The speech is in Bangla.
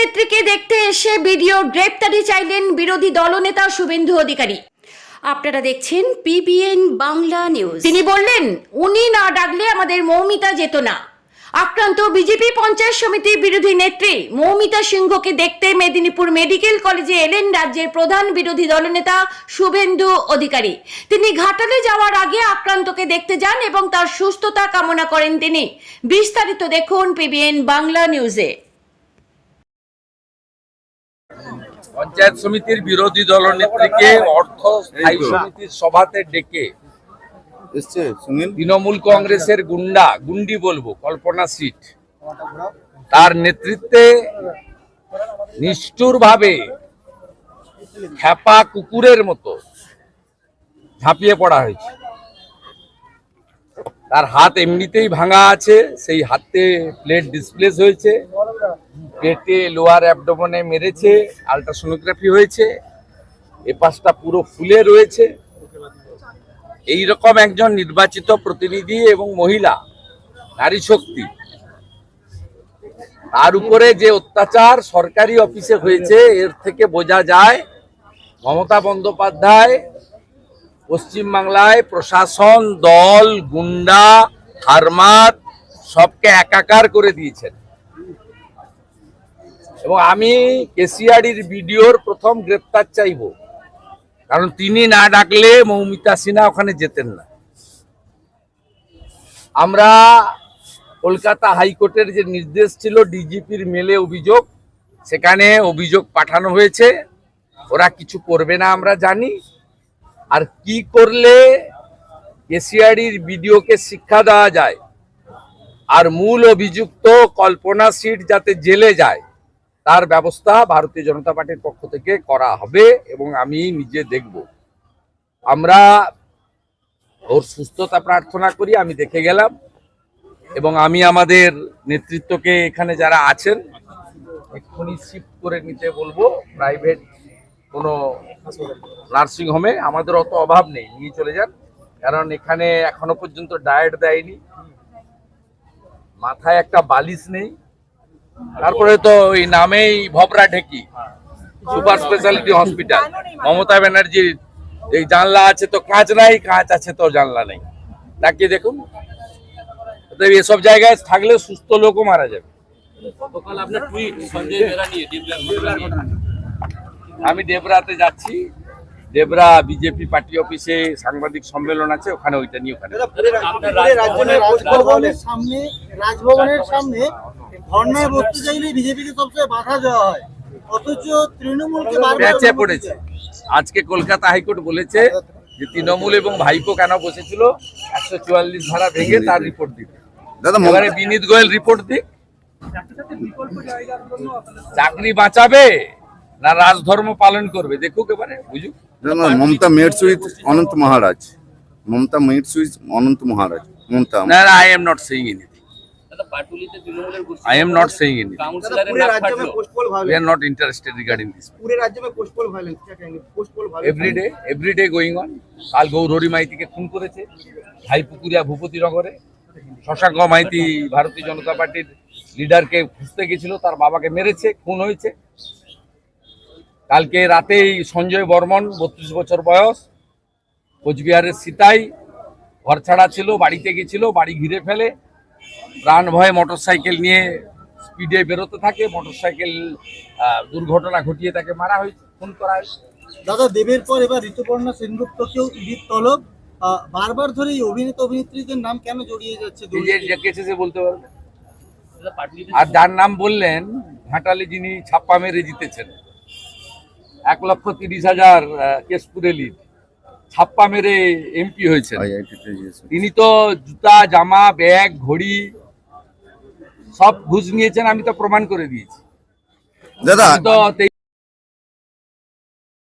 নেত্রীকে দেখতে এসে ভিডিও গ্রেপ্তারি চাইলেন বিরোধী দলনেতা শুভেন্দু অধিকারী। আপনারা দেখছেন পিবিএন বাংলা নিউজ। তিনি বললেন, উনি না ডাকলে আমাদের মৌমিতা যেত না। আক্রান্ত বিজেপি পঞ্চায়েত সমিতির বিরোধী নেত্রী মৌমিতা সিংহকে দেখতে মেদিনীপুর মেডিকেল কলেজে এলেন রাজ্যের প্রধান বিরোধী দলনেতা শুভেন্দু অধিকারী। তিনি ঘাটালে যাওয়ার আগে আক্রান্তকে দেখতে যান এবং তার সুস্থতা কামনা করেন তিনি। বিস্তারিত দেখুন পিবিএন বাংলা নিউজে। পঞ্চায়েত সমিতির বিরোধী দলনেত্রীকে অর্থ স্থায়ী সমিতির সভাতে ডেকে তৃণমূল কংগ্রেসের গুন্ডা গুন্ডি বলব কল্পনা সিট। তার নেতৃত্বে নিষ্ঠুরভাবে খ্যাপা কুকুরের মতো ঝাঁপিয়ে পড়া হয়েছে। তার হাত এমনিতেই ভাঙা আছে সেই হাতে প্লেট ডিসপ্লেস হয়েছে। পেটে লোয়ার অ্যাবডোমনে মেরেছে, আল্ট্রাসোনোগ্রাফি হয়েছে, এ পাশটা পুরো ফুলে রয়েছে। এই রকম একজন নির্বাচিত প্রতিনিধি এবং মহিলা, নারী শক্তি। তার উপরে যে অত্যাচার সরকারি অফিসে হয়েছে, এর থেকে বোঝা যায় মমতা বন্দ্যোপাধ্যায় পশ্চিমবাংলায় প্রশাসন, দল, গুন্ডা, হারমাত, সবকে একাকার করে দিয়েছেন। এবং আমি কেসিআরির ভিডিওর প্রথম গ্রেপ্তার চাইব। কারণ তিনি না ডাকলে মৌমিতা সিনহা ওখানে যেতেন না। আমরা কলকাতা হাইকোর্টের যে নির্দেশ ছিল, ডিজিপির মেলে অভিযোগ, সেখানে অভিযোগ পাঠানো হয়েছে। ওরা কিছু করবে না আমরা জানি। আর কি করলে কেসিআরির ভিডিওকে শিক্ষা দেওয়া যায়? আর মূল অভিযুক্ত কল্পনা সিট যাতে জেলে যায় তার ব্যবস্থা ভারতীয় জনতা পার্টির পক্ষ থেকে করা হবে এবং আমি নিজে দেখব। আমরা ওর সুস্থতা প্রার্থনা করি, আমি দেখে গেলাম। এবং আমি আমাদের নেতৃত্বকে এখানে যারা আছেন, এক্ষুনি শিফট করে নিতে বলব। প্রাইভেট কোনো নার্সিং হোমে আমাদের অত অভাব নেই, নিয়ে চলে যান। কারণ এখানে এখনও পর্যন্ত ডায়েট দেয়নি। মাথায় একটা বালিশ নেই। তারপরে তো ওই নামেই ভবরা ঢেকি সুপার স্পেশালিটি হসপিটাল। মমতা ব্যানার্জির এই জানলা আছে তো কাঁচ নাই কাঁচ আছে তো জানলা নেই। তাকিয়ে দেখুন এসব জায়গায় থাকলে সুস্থ লোকও মারা যাবে। আমি দেবরাতে যাচ্ছি। দেবরা বিজেপি পার্টি অফিসে সাংবাদিক সম্মেলন আছে ওখানে ওইটা নিয়ে ওখানে। রাজভবনের সামনে রাজভবনের সামনে ধর্নায় বসতে চাইলে বিজেপিকে সবসময় বাধা দেওয়া হয়। অথচ তৃণমূলকে প্যাচে অনুমতি পড়েছে। আজকে কলকাতা হাইকোর্ট বলেছে যে তৃণমূল এবং ভাইপো কেন বসেছিল? একশো চুয়াল্লিশ ধারা ভেঙে তার রিপোর্ট দিতে দাদা বিনীত গোয়েল রিপোর্ট দিক। চাকরি বাঁচাবে না রাজধর্ম পালন করবে? দেখুক এবারে বুঝুক। Mamata meets with Ananta Maharaj. Mamata meets with Ananta Maharaj. Mamata না I am not saying anything I am not saying in We are not interested regarding this. Every day, every day কাল গৌরী মাইতিকে খুন করেছে ভাইপুকুরিয়া ভূপতিনগরে শশাঙ্ক মাইতি ভারতীয় জনতা পার্টির লিডারকে খুঁজতে গেছিল তার বাবাকে মেরেছে খুন হয়েছে কালকে রাতেই সঞ্জয় বর্মন বত্রিশ বছর বয়স কোচবিহারের সিতাই ঘর ছাড়া ছিল বাড়িতে গেছিল বাড়ি ঘিরে ফেলে প্রাণ ভয়ে মোটরসাইকেল নিয়ে স্পিডে বেরোতে থাকে মোটরসাইকেল দুর্ঘটনা ঘটিয়ে তাকে মারা হয়েছে খুন করা হয়েছে। দাদা দেবের পর এবার ঋতুপর্ণা সেনগুপ্তকেও ইডির তলব। আহ, বারবার ধরে এই অভিনেতা অভিনেত্রীদের নাম কেন জড়িয়ে যাচ্ছে এই যে ডেকেছে সে বলতে পারবে? আর যার নাম বললেন ঘাটালে যিনি ছাপ্পা মেরে জিতেছেন এক লক্ষ তিরিশ হাজার কেশপুরে লিড ছাপ্পা মেরে এমপি হয়েছে তিনি তো জুতা জামা ব্যাগ ঘড়ি সব ঘুষ নিয়েছেন আমি তো প্রমাণ করে দিয়েছি। দাদা তো